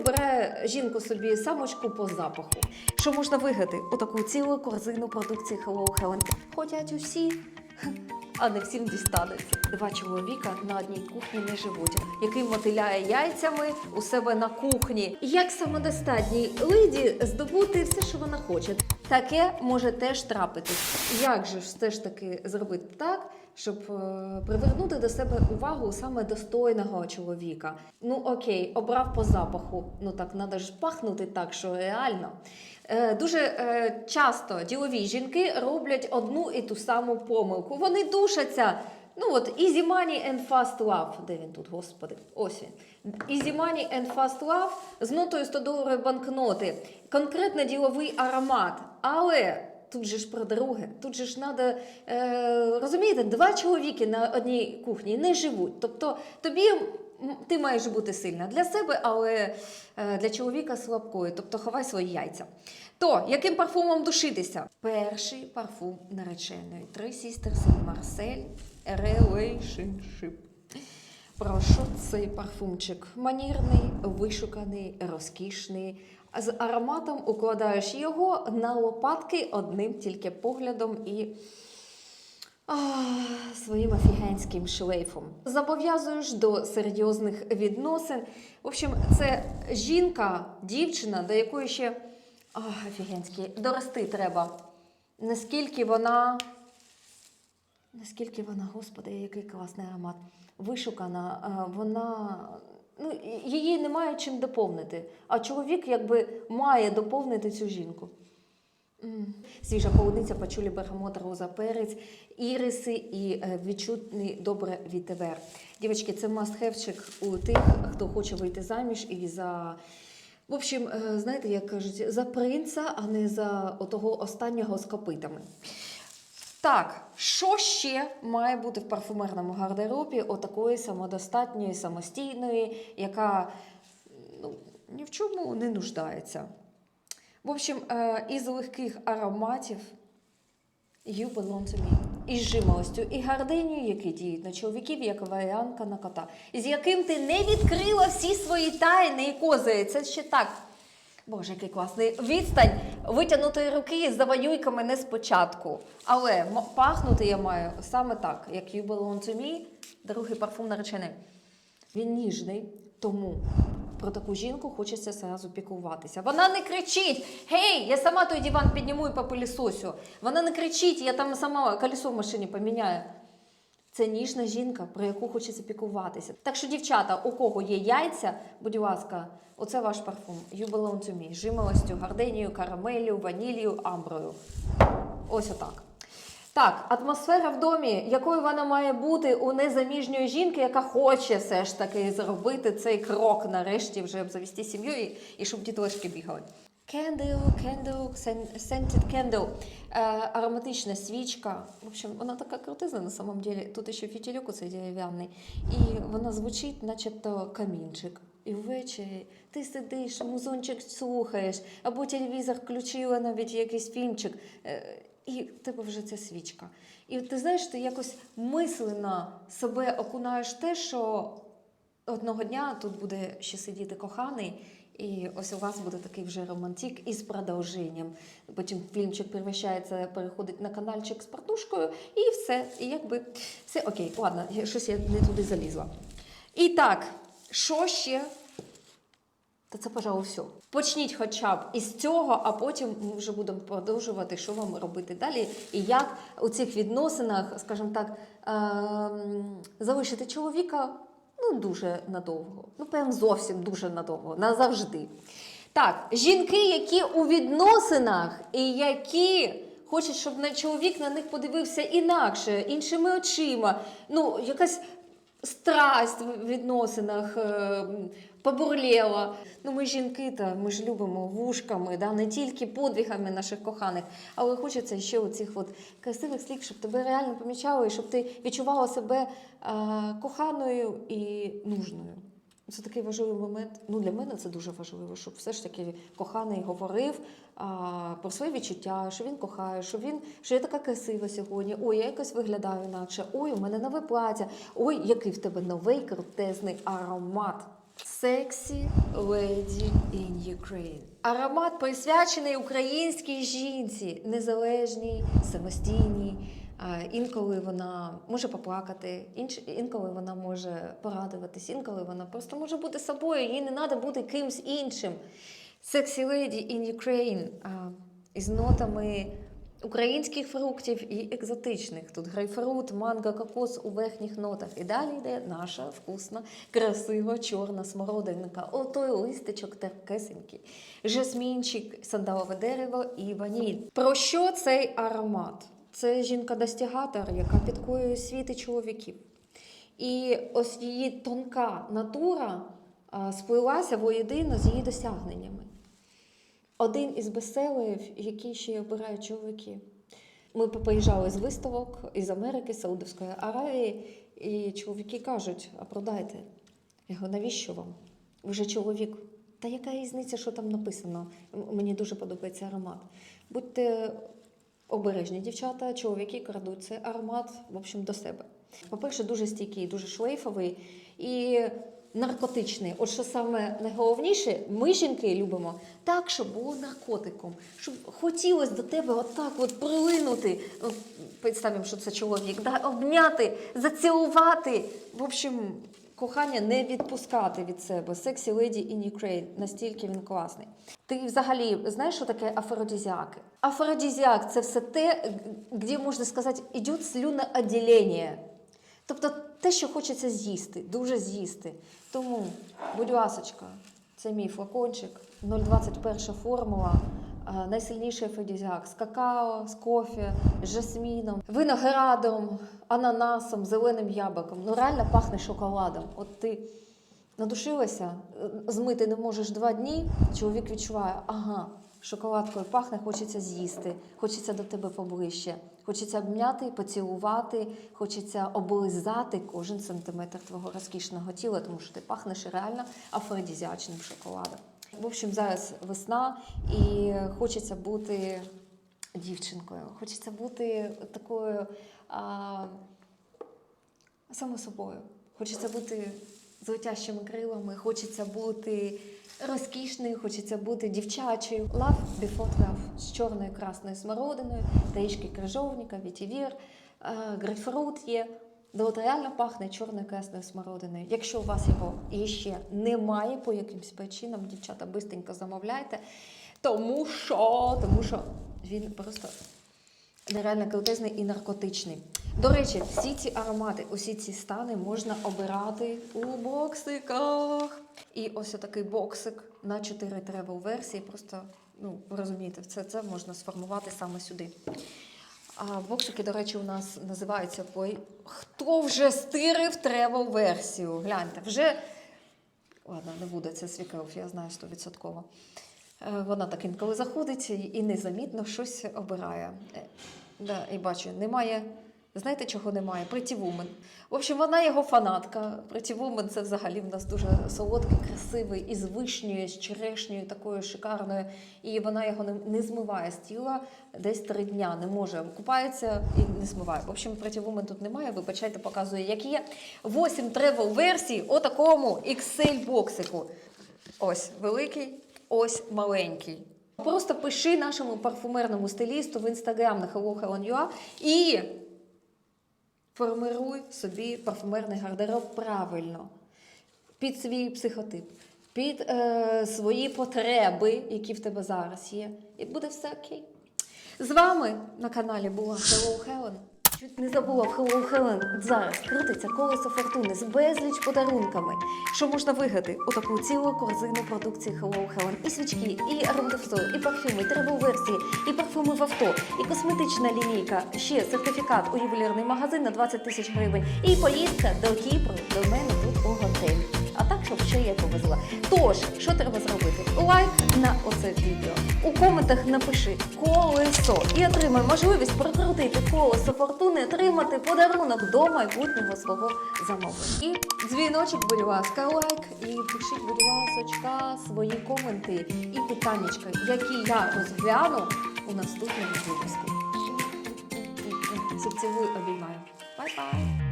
вибирає жінку собі самочку по запаху. Що можна виграти? Отаку цілу корзину продукції Hello Helen. Хотять усі, а не всім дістанеться. Два чоловіка на одній кухні не живуть, який мотиляє яйцями у себе на кухні. Як самодостатній леді здобути все, що вона хоче. Таке може теж трапитись. Як же ж все ж таки зробити так, щоб е, привернути до себе увагу саме достойного чоловіка? Ну окей, обрав по запаху. Ну так треба ж пахнути так, що реально. Е, Дуже е, часто ділові жінки роблять одну і ту саму помилку. Вони душаться. Ну от Easy Money and Fast Love. Де він тут, господи? Ось він. Easy Money and Fast Love з нотою 100 доларів банкноти. Конкретно діловий аромат. Але тут же ж про друге. Тут же ж треба, е, розумієте, два чоловіки на одній кухні не живуть. Тобто тобі ти маєш бути сильна для себе, але е, для чоловіка слабкою. Тобто ховай свої яйця. То, яким парфумом душитися? Перший парфум нареченої. Три Sisters Marseille Relationship. Про що цей парфумчик? Манірний, вишуканий, розкішний. З ароматом укладаєш його на лопатки одним тільки поглядом і своїм офігенським шлейфом. Зобов'язуєш до серйозних відносин. В общем, це жінка, дівчина, до якої ще а, офігенські, дорости треба. Наскільки вона. Наскільки вона, господи, який класний аромат. Вишукана, вона. Ну, її немає чим доповнити. А чоловік якби має доповнити цю жінку. Свіжа полуниця, пачулі, бергамот, роза, перець, іриси і е, відчутний добре вітивер. Дівчатки, це мастхевчик у тих, хто хоче вийти заміж і за. В общем, е, знаєте, як кажуть, за принца, а не за отого останнього з копитами. Так, що ще має бути в парфумерному гардеробі отакої самодостатньої, самостійної, яка ну, ні в чому не нуждається? В общем, е, із легких ароматів You belong to me. Із жимолостю і гардинію, які діють на чоловіків, як варіанка на кота, з яким ти не відкрила всі свої тайни і кози. Це ще так. Боже, який класний відстань витягнутої руки з завоюйками не спочатку. Але пахнути я маю саме так, як You Belong to Me, другий парфум наречений. Він ніжний, тому про таку жінку хочеться зразу піклуватися. Вона не кричить: Гей, я сама той диван підніму і попилісосю. Вона не кричить, я там сама колесо в машині поміняю. Це ніжна жінка, про яку хочеться піклуватися. Так що, дівчата, у кого є яйця, будь ласка, оце ваш парфум. You belong to me. Жимолостю, гарденією, карамелью, ванілію, амброю. Ось отак. Так, атмосфера в домі, якою вона має бути у незаміжньої жінки, яка хоче все ж таки зробити цей крок нарешті вже завести сім'ю і, і щоб діточки бігали. Candle, sen- scented candle. Е, ароматична свічка. В общем, вона така крутизна на самом деле. Тут ще фітільок оцей дерев'яний. І вона звучить, начебто камінчик. І ввечері ти сидиш, музончик слухаєш, або телевізор включила навіть якийсь фільмчик. е, І в тебе вже ця свічка. І ти знаєш, ти якось мислено себе окунаєш те, що одного дня тут буде ще сидіти коханий, і ось у вас буде такий вже романтик із продовженням. Потім фільмчик переміщається, переходить на каналчик з партушкою, і все. І якби все окей, ладно, щось я не туди залізла. І так, що ще? Та це, пожалуй, все. Почніть хоча б із цього, а потім ми вже будемо продовжувати, що вам робити далі, і як у цих відносинах, скажімо так, ем, залишити чоловіка ну дуже надовго. Ну, прям зовсім дуже надовго, назавжди. Так, жінки, які у відносинах і які хочуть, щоб на чоловік на них подивився інакше, іншими очима. Ну, якась страсть в відносинах е, побурлєла. Ну, ми жінки, та ми ж любимо вушками, да? не тільки подвигами наших коханих, але хочеться ще оцих от красивих слів, щоб тебе реально помічали, і щоб ти відчувала себе е, коханою і нужною. Це такий важливий момент. Ну, для мене це дуже важливо, щоб все ж таки коханий говорив а, про свої відчуття, що він кохає, що він що я така красива сьогодні. Ой, я якось виглядаю інакше. Ой, у мене нове плаття. Ой, який в тебе новий крутезний аромат. Sexy Lady in Ukraine. Аромат присвячений українській жінці, незалежній, самостійній. Інколи вона може поплакати, інколи вона може порадуватись, інколи вона просто може бути собою, їй не треба бути кимсь іншим. Sexy Lady in Ukraine із нотами українських фруктів і екзотичних. Тут грейпфрут, манго, кокос у верхніх нотах. І далі йде наша вкусна, красива чорна смородинка. Отой листичок терпкесенький, жасмінчик, сандалове дерево і ваніль. Про що цей аромат? Це жінка-достігатор, яка підкоює світи чоловіків. І ось її тонка натура сплилася воєдино з її досягненнями. Один із бестселерів, який ще обирають чоловіки. Ми поїжджали з виставок із Америки, з Саудовської Аравії, і чоловіки кажуть: а продайте. Я говорю, навіщо вам? Ви вже чоловік. Та яка різниця, що там написано? Мені дуже подобається аромат. Будьте обережні, дівчата, чоловіки крадуть цей аромат, в общем, до себе. По-перше, дуже стійкий, дуже шлейфовий і наркотичний. От що саме найголовніше, ми жінки любимо так, щоб було наркотиком, щоб хотілося до тебе отак от прилинути. От, Представимо, що це чоловік, да? обняти, зацілувати. В общем, кохання не відпускати від себе. Sexy Lady in Ukraine. Настільки він класний. Ти взагалі знаєш, що таке афродизіаки? Афродизіак це все те, де можна сказати, іде слюнооділення. Тобто те, що хочеться з'їсти, дуже з'їсти. Тому, будь ласочка, це мій флакончик, 0,21 формула, найсильніший афродизіак з какао, з кофе, з жасміном, виноградом, ананасом, зеленим яблуком. Ну реально пахне шоколадом. От ти надушилася, е, змити не можеш два дні, чоловік відчуває, ага, шоколадкою пахне, хочеться з'їсти, хочеться до тебе поближче, хочеться обняти, поцілувати, хочеться облизати кожен сантиметр твого розкішного тіла, тому що ти пахнеш реально афродизіачним шоколадом. В общем, зараз весна і хочеться бути дівчинкою, хочеться бути такою. А, Саме собою. Хочеться бути з крилами, хочеться бути розкішною, хочеться бути дівчачою. Love Before Love з чорною красною смородиною, таїчки крижовника, вітівір, е, грейпфрут є. Да реально пахне чорною красною смородиною. Якщо у вас його іще немає по якимсь причинам, дівчата, бистренько замовляйте. Тому що, тому що він просто нереально крутезний і наркотичний. До речі, всі ці аромати, усі ці стани можна обирати у боксиках. І ось такий боксик на 4 тревел версії. Просто, ну, ви розумієте, це, це можна сформувати саме сюди. А боксики, до речі, у нас називаються по... Хто вже стирив тревел версію? Гляньте, вже. Ладно, не буде це свікров, я знаю 100%. Е, Вона так інколи заходить і і незамітно щось обирає. Е, Да, і бачу, немає. Знаєте, чого немає? Woman. В общем, вона його фанатка. Woman це взагалі в нас дуже солодкий, красивий, із вишнею, з черешнею, такою шикарною. І вона його не, не змиває з тіла десь три дня. Не може. Купається і не змиває. В общем, Woman тут немає. Вибачайте, показує, як є. 8 тревел версій у такому XL боксику. Ось великий, ось маленький. Просто пиши нашому парфумерному стилісту в інстаграм на HelloHello.ua і формируй собі парфумерний гардероб правильно, під свій психотип, під е, свої потреби, які в тебе зараз є. І буде все окей. З вами на каналі була Hello Helen. Чуть не забула в Hello Helen зараз крутиться колесо фортуни з безліч подарунками. Що можна виграти? Отаку цілу корзину продукції Hello Helen. І свічки, і ароматовсо, і парфюми, тревел версії, і парфуми в авто, і косметична лінійка, ще сертифікат у ювелірний магазин на 20 тисяч гривень, і поїздка до Кіпру до мене тут у готель. Щоб ще я повезла. Тож, що треба зробити? Лайк на оце відео. У коментах напиши колесо і отримай можливість прокрутити колесо фортуни, отримати подарунок до майбутнього свого замовлення. І дзвіночок, будь ласка, лайк, і пишіть, будь ласочка, свої коменти і питаннячка, які я розгляну у наступному випуску. Всіх цілую, обіймаю. Бай-бай!